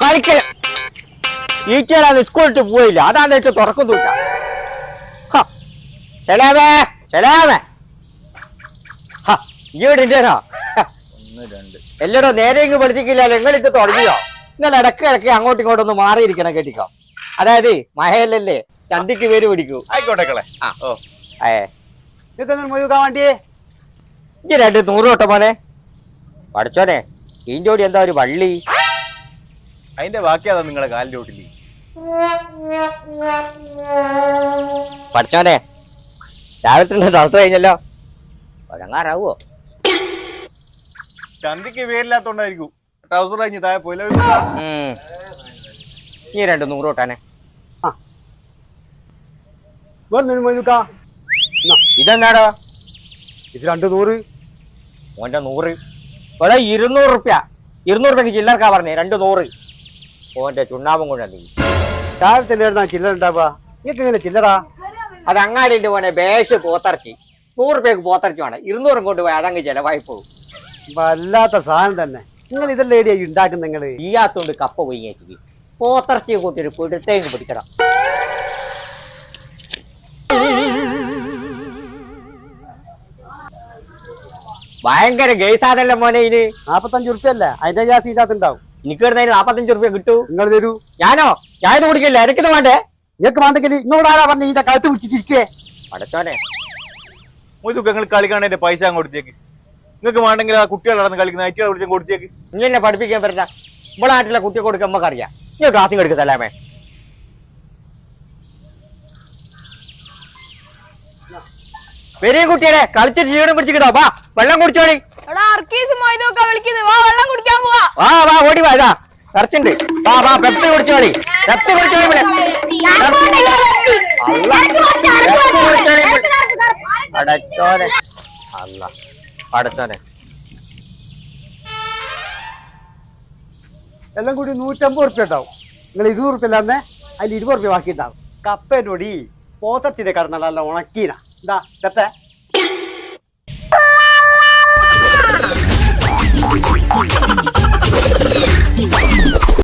കളിക്കല. ഈച്ചയാണ് സ്കൂളിട്ട് പോയില്ല. അതാണ് ഇട്ട് തുറക്കുന്നില്ല ചെലാമേ ചെലാമേ ഈവിടെ ഉണ്ടേനോ ഒന്ന് രണ്ട്. എല്ലാരും നേരെ ഇങ്ങ് പഠിച്ചിട്ടില്ല നിങ്ങളിട്ട് തുടങ്ങിയോ? നിങ്ങൾ ഇടയ്ക്ക് ഇടയ്ക്ക് അങ്ങോട്ടും ഇങ്ങോട്ടും ഒന്ന് മാറിയിരിക്കണം കേട്ടിക്കോ. അതായത് മഹയല്ലല്ലേ ചന്തിക്ക് പേര് പിടിക്കൂ. ആയിക്കോട്ടെ ആ. ഓ. ഏ. നിങ്ങൾക്ക് മുഴുകാൻ വേണ്ടിയേ? ഇജ്ജ് രണ്ട് നൂറ് തൊട്ട മോനെ. പഠിച്ചോനെ ഓടി എന്താ ഒരു വള്ളി? അതിന്റെ ബാക്കിയാതാ നിങ്ങളെ കാലിന്റെ ഓട്ടിൽ പഠിച്ചോനെ രാവിലത്തെ ദിവസം കഴിഞ്ഞല്ലോ? ഒഴങ്ങാറാവോ ചന്തിക്ക് പേരില്ലാത്തോണ്ടായിരിക്കും. ട്രൗസർ കഴിഞ്ഞ് താഴെ പോയില്ല. ഈ രണ്ട് നൂറ് തൊട്ടാനെ. ഇതെന്താടോ ഇത് രണ്ട് നൂറ്. ഓന്റെ നൂറ്. ഇവിടെ ഇരുന്നൂറ് റുപ്യ. ഇരുന്നൂറ് റുപ്യക്ക് ചില്ലർക്കാ പറഞ്ഞേ. രണ്ട് നൂറ്. ഓന്റെ ചുണ്ണാമ്പും കൊണ്ട് രാവിലത്തെ ചില്ലർ ചില്ലറ ഉണ്ടാവുക? നിങ്ങൾക്ക് ഇങ്ങനെ ചില്ലറാ? അത് അങ്ങാടിന്റെ പോനെ ബേഷ് പോത്തറച്ചി. നൂറ് റുപ്യക്ക് പോത്തറച്ചി വേണം. ഇരുന്നൂറും കൊണ്ട് പോയി അതങ്ങ് ചിലവായി പോകും വല്ലാത്ത സാധനം തന്നെ. നിങ്ങൾ ഇതെല്ലാം എടിയായി ഉണ്ടാക്കുന്ന ഈ ഈയാത്തോണ്ട് കപ്പ പോയി പോത്തറച്ചിയെ കൂട്ടി ഒരു പിടുത്തേക്ക് പിടിക്കണം. ഭയങ്കര ഗേസാതല്ലേ മോനെ ഇനി നാപ്പത്തഞ്ച് ഉറുപ്പ്യല്ലേ അതിന്റെ ഗ്യാസ് ഇതിനകത്ത് ഉണ്ടാവും എനിക്ക് വരുന്ന നാപ്പത്തഞ്ച് റുപ്യ കിട്ടൂ. നിങ്ങൾ തരൂ. ഞാനോ? ഞാനിത് കുടിക്കില്ല. എനിക്കിത് വേണ്ടേ? നിങ്ങൾക്ക് വേണ്ടെങ്കിൽ ഇങ്ങോട്ട് ആരാ പറഞ്ഞ ഇതിന്റെ കഴുത്ത് പിടിച്ചിരിക്കേ പടച്ചോനെ. മൊയ്തുക്ക് നിങ്ങൾ എന്റെ പൈസ അങ്ങ് കൊടുത്തേക്ക്. നിങ്ങൾക്ക് വേണ്ടെങ്കിൽ ആ കുട്ടികൾ നടന്ന് കളിക്കുന്ന ഐറ്റികൾ വിളിച്ചും കൊടുത്തേക്ക്. നീ എന്നെ പഠിപ്പിക്കാൻ പറ്റില്ല. നമ്മളെ നാട്ടിലെ കുട്ടിയെ കൊടുക്കാൻ നമുക്കറിയാം നീ ക്ലാസ്സിൽ എടുക്കത്തല്ലാമേ പെരിയ കുട്ടിയെ കളിച്ചിട്ട് ക്ഷീണം പിടിച്ചിട്ടോ വാ വെള്ളം കുടിച്ചോളി. വാ വെള്ളം കുടിക്കാൻ പോവാ. വാ വാ ഓടി വാ ഇതാ വാ വാ പെപ്സി കുടിച്ചോളി. പെപ്സി കുടിച്ചോളി. അടച്ചോനെ അല്ല അടച്ചോനെ എല്ലാം കൂടി നൂറ്റമ്പത് ഉറുപ്പ്യ ഉണ്ടാവും. നിങ്ങൾ ഇരുന്നൂറ് ഉറുപ്പ്യ അല്ലാന്നേ അതിൽ ഇരുപത് ഉറുപ്പ്യ ബാക്കി ഉണ്ടാവും കപ്പേനോടി പോത്തച്ചിന്റെ കടന്നല്ല ഉണക്കീനാ. എന്താ തെറ്റേ